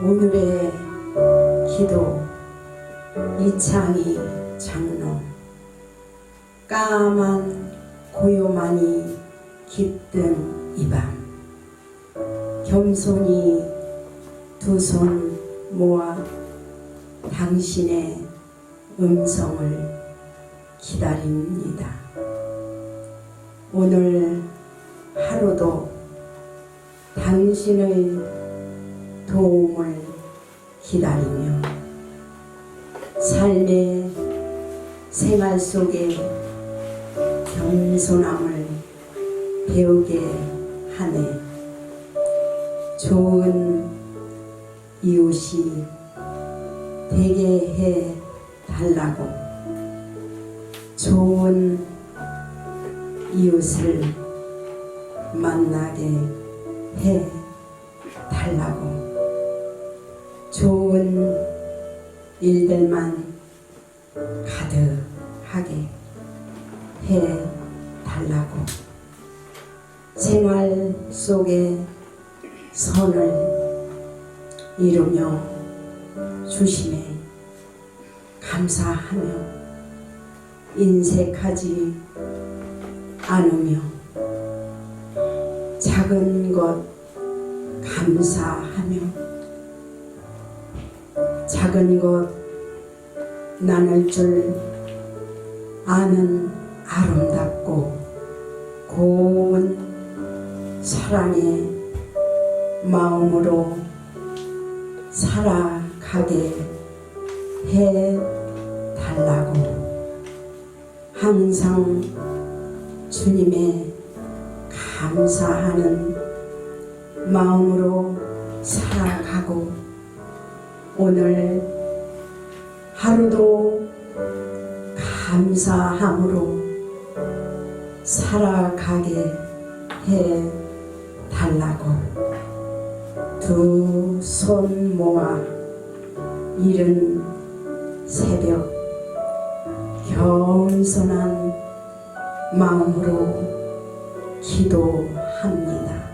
오늘의 기도 이창희 장로. 까만 고요만이 깃든 이 밤. 겸손히 두 손 모아 당신의 음성을 기다립니다. 오늘 하루도 당신의 도움을 기다리며 삶의 생활 속에 겸손함을 배우게 하네. 좋은 이웃이 되게 해 달라고. 좋은 이웃을 만나게 해 달라고. 좋은 일들만 가득하게 해 달라고. 생활 속에 선을 이루며 주심에 감사하며 인색하지 않으며 작은 것 감사하며 작은 것 나눌 줄 아는 아름답고 고운 사랑의 마음으로 살아가게 해 달라고 항상 주님의 감사하는 마음으로 살아가고 오늘 하루도 감사함으로 살아가게 해 달라고 두 손 모아 이른 새벽 겸손한 마음으로 기도합니다.